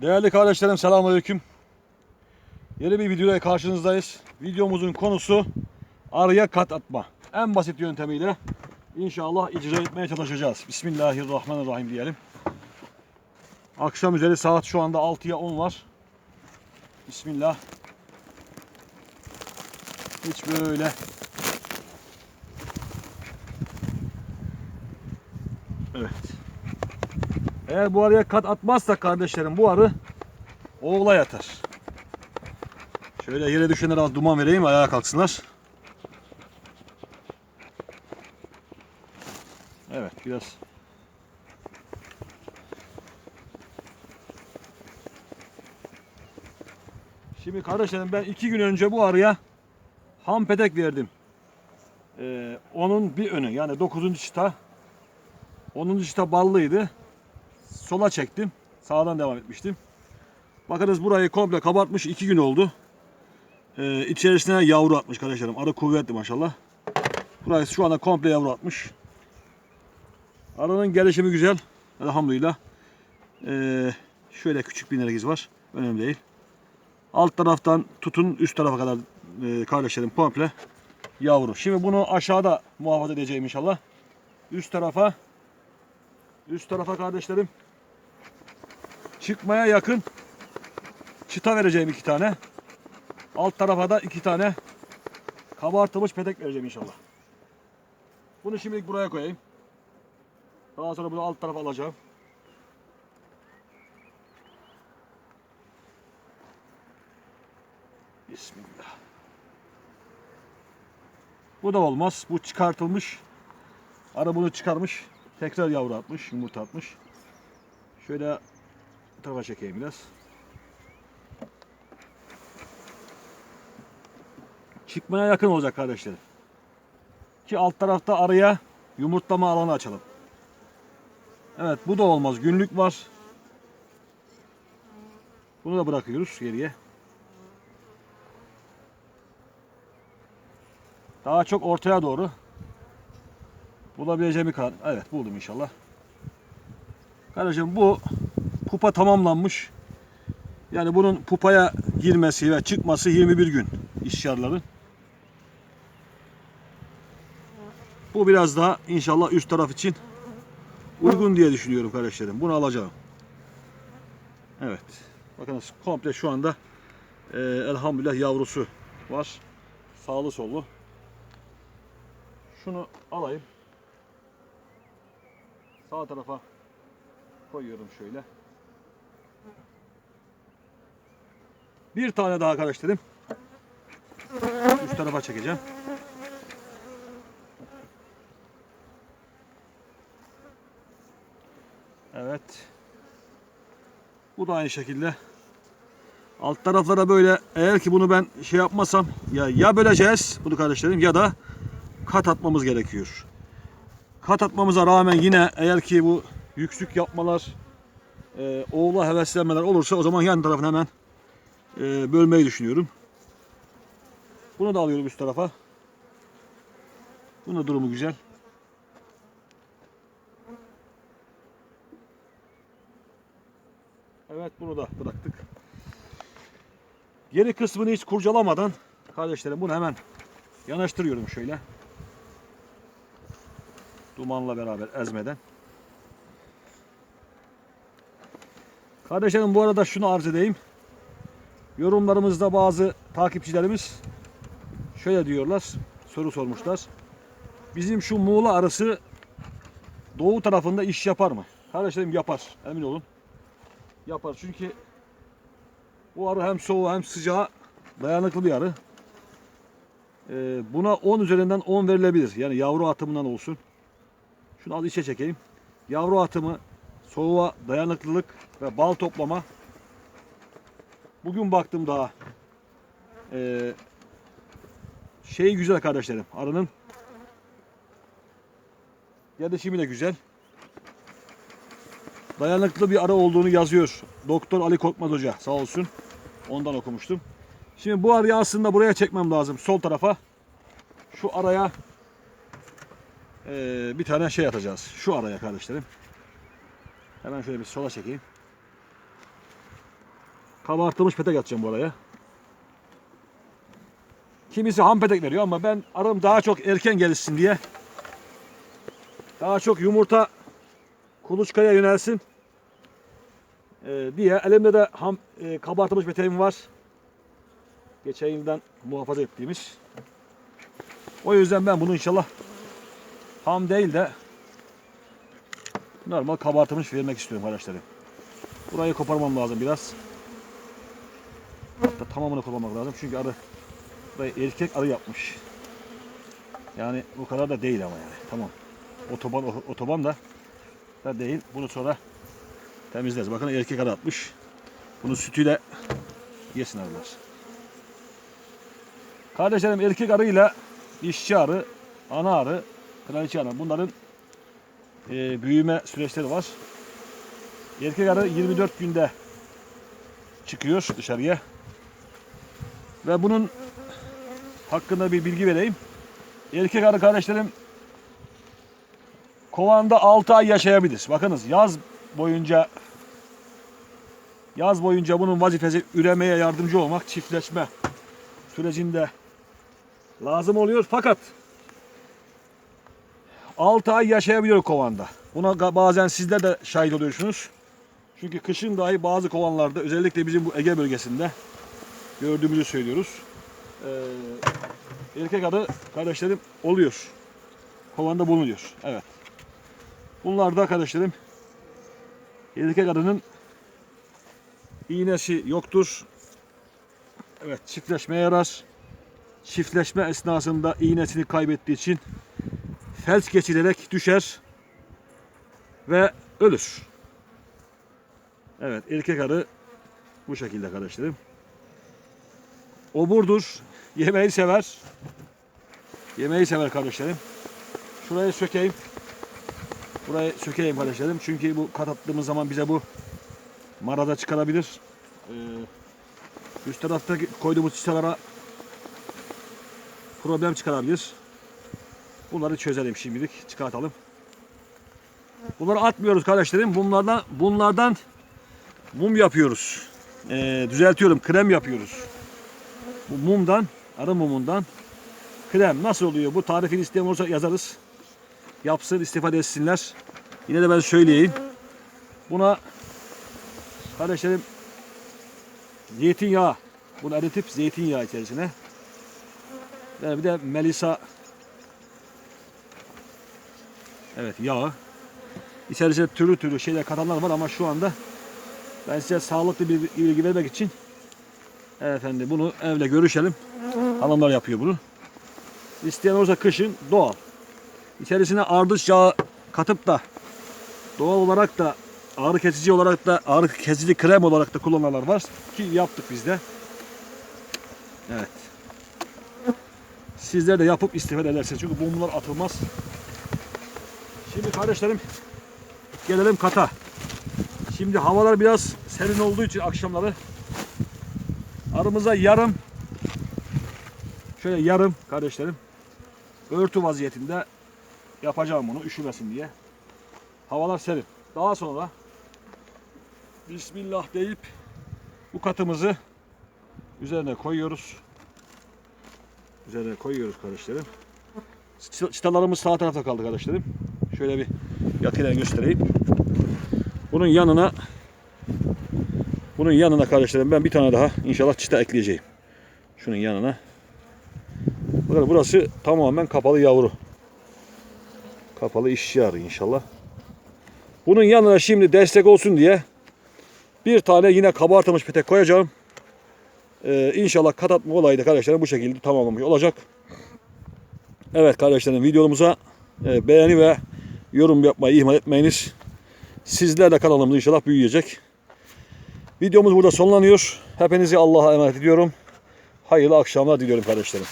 Değerli kardeşlerim selamünaleyküm. Yeni bir videoya karşınızdayız. Videomuzun konusu arıya kat atma. En basit yöntemiyle inşallah icra etmeye çalışacağız. Bismillahirrahmanirrahim diyelim. Akşam üzeri saat şu anda 6'ya 10 var. Bismillah. Hiç böyle Eğer bu arıya kat atmazsak kardeşlerim bu arı oğula yatar. Şöyle yere düşenlere az duman vereyim ayağa kalksınlar. Evet biraz. Şimdi kardeşlerim ben iki gün önce bu arıya ham petek verdim. Ee, onun bir önü yani 9. çıta 10. çıta ballıydı sola çektim. Sağdan devam etmiştim. Bakınız burayı komple kabartmış. 2 gün oldu. Ee, içerisine yavru atmış kardeşlerim. Arı kuvvetli maşallah. Burayı şu anda komple yavru atmış. Arının gelişimi güzel. Elhamdülillah. Ee, şöyle küçük bir nergiz var. Önemli değil. Alt taraftan tutun üst tarafa kadar e, kardeşlerim komple yavru. Şimdi bunu aşağıda muhafaza edeceğim inşallah. Üst tarafa üst tarafa kardeşlerim çıkmaya yakın çıta vereceğim iki tane. Alt tarafa da iki tane kabartılmış petek vereceğim inşallah. Bunu şimdilik buraya koyayım. Daha sonra bunu alt tarafa alacağım. Bismillah. Bu da olmaz. Bu çıkartılmış. Ara bunu çıkarmış. Tekrar yavru atmış, yumurta atmış. Şöyle tarafa çekeyim biraz. Çıkmaya yakın olacak kardeşlerim. Ki alt tarafta araya yumurtlama alanı açalım. Evet bu da olmaz. Günlük var. Bunu da bırakıyoruz geriye. Daha çok ortaya doğru bulabileceğim bir kadar. Evet buldum inşallah. Kardeşim bu pupa tamamlanmış. Yani bunun pupaya girmesi ve çıkması 21 gün işyarların. Bu biraz daha inşallah üst taraf için uygun diye düşünüyorum kardeşlerim. Bunu alacağım. Evet. Bakınız komple şu anda e, elhamdülillah yavrusu var. Sağlı sollu. Şunu alayım. Sağ tarafa koyuyorum şöyle. Bir tane daha kardeşlerim. Üst tarafa çekeceğim. Evet. Bu da aynı şekilde. Alt taraflara böyle eğer ki bunu ben şey yapmasam ya ya böleceğiz bunu kardeşlerim ya da kat atmamız gerekiyor. Kat atmamıza rağmen yine eğer ki bu yüksük yapmalar e, oğula heveslenmeler olursa o zaman yan tarafını hemen e, bölmeyi düşünüyorum. Bunu da alıyorum üst tarafa. Bunun da durumu güzel. Evet bunu da bıraktık. Geri kısmını hiç kurcalamadan kardeşlerim bunu hemen yanaştırıyorum şöyle. Dumanla beraber ezmeden. Kardeşlerim bu arada şunu arz edeyim. Yorumlarımızda bazı takipçilerimiz şöyle diyorlar. Soru sormuşlar. Bizim şu Muğla arısı doğu tarafında iş yapar mı? Kardeşlerim yapar. Emin olun. Yapar. Çünkü bu arı hem soğuğa hem sıcağa dayanıklı bir arı. Ee, buna 10 üzerinden 10 verilebilir. Yani yavru atımından olsun. Şunu az içe çekeyim. Yavru atımı, soğuğa dayanıklılık ve bal toplama. Bugün baktım daha. Ee, şey güzel kardeşlerim. Arının gelişimi de güzel. Dayanıklı bir arı olduğunu yazıyor. Doktor Ali Korkmaz Hoca sağ olsun. Ondan okumuştum. Şimdi bu arıyı aslında buraya çekmem lazım. Sol tarafa. Şu araya ee, bir tane şey atacağız. Şu araya kardeşlerim. Hemen şöyle bir sola çekeyim. Kabartılmış petek atacağım buraya. Kimisi ham petek veriyor ama ben arım daha çok erken gelişsin diye daha çok yumurta kuluçkaya yönelsin ee, diye elimde de ham e, kabartılmış peteğim var. Geçen yıldan muhafaza ettiğimiz. O yüzden ben bunu inşallah ham değil de normal kabartılmış vermek istiyorum arkadaşlarım. Burayı koparmam lazım biraz. Hatta tamamını koparmak lazım çünkü arı erkek arı yapmış. Yani bu kadar da değil ama yani. Tamam. Otoban otoban da da değil. Bunu sonra temizleriz. Bakın erkek arı atmış. Bunu sütüyle yesin arılar. Kardeşlerim erkek arıyla dişçi arı, ana arı, kraliçe arı bunların e, büyüme süreçleri var. Erkek arı 24 günde çıkıyor dışarıya. Ve bunun hakkında bir bilgi vereyim. Erkek arı kardeşlerim kovanda 6 ay yaşayabilir. Bakınız yaz boyunca yaz boyunca bunun vazifesi üremeye yardımcı olmak, çiftleşme sürecinde lazım oluyor. Fakat 6 ay yaşayabiliyor kovanda. Buna bazen sizler de şahit oluyorsunuz. Çünkü kışın dahi bazı kovanlarda özellikle bizim bu Ege bölgesinde gördüğümüzü söylüyoruz. Ee, erkek adı kardeşlerim oluyor. Kovanda bulunuyor. Evet. Bunlar da kardeşlerim erkek arının iğnesi yoktur. Evet çiftleşmeye yarar. Çiftleşme esnasında iğnesini kaybettiği için felç geçirerek düşer ve ölür. Evet erkek arı bu şekilde kardeşlerim. Oburdur. Yemeği sever. Yemeği sever kardeşlerim. Şurayı sökeyim. Burayı sökeyim kardeşlerim. Çünkü bu kat attığımız zaman bize bu marada çıkarabilir. Ee, üst tarafta koyduğumuz çıtalara problem çıkarabilir. Bunları çözelim şimdilik. Çıkartalım. Bunları atmıyoruz kardeşlerim. Bunlardan bunlardan mum yapıyoruz. Ee, düzeltiyorum. Krem yapıyoruz. Bu mumdan, arı mumundan krem nasıl oluyor? Bu tarifini isteyen olursa yazarız. Yapsın, istifade etsinler. Yine de ben söyleyeyim. Buna kardeşlerim zeytinyağı bunu eritip zeytinyağı içerisine ve bir de melisa evet yağı içerisine türlü türlü şeyler katanlar var ama şu anda ben size sağlıklı bir bilgi vermek için efendim bunu evle görüşelim. Hanımlar yapıyor bunu. İsteyen olursa kışın doğal. İçerisine ardıç yağı katıp da doğal olarak da ağrı kesici olarak da ağrı kesici krem olarak da kullananlar var ki yaptık biz de. Evet. Sizler de yapıp istifade edersiniz. Çünkü bunlar atılmaz. Şimdi kardeşlerim gelelim kata. Şimdi havalar biraz serin olduğu için akşamları aramıza yarım şöyle yarım kardeşlerim örtü vaziyetinde yapacağım bunu üşümesin diye. Havalar serin. Daha sonra Bismillah deyip bu katımızı üzerine koyuyoruz. Üzerine koyuyoruz kardeşlerim. Çı- Çıtalarımız sağ tarafta kaldı kardeşlerim. Şöyle bir yakıyla göstereyim. Bunun yanına bunun yanına kardeşlerim ben bir tane daha inşallah çıta ekleyeceğim. Şunun yanına. Bakın burası tamamen kapalı yavru. Kapalı işçi arı inşallah. Bunun yanına şimdi destek olsun diye bir tane yine kabartılmış petek koyacağım. Ee, inşallah kat atma olayı da kardeşlerim bu şekilde tamamlamış olacak. Evet kardeşlerim videomuza e, beğeni ve yorum yapmayı ihmal etmeyiniz. Sizler de kanalımız inşallah büyüyecek. Videomuz burada sonlanıyor. Hepinizi Allah'a emanet ediyorum. Hayırlı akşamlar diliyorum kardeşlerim.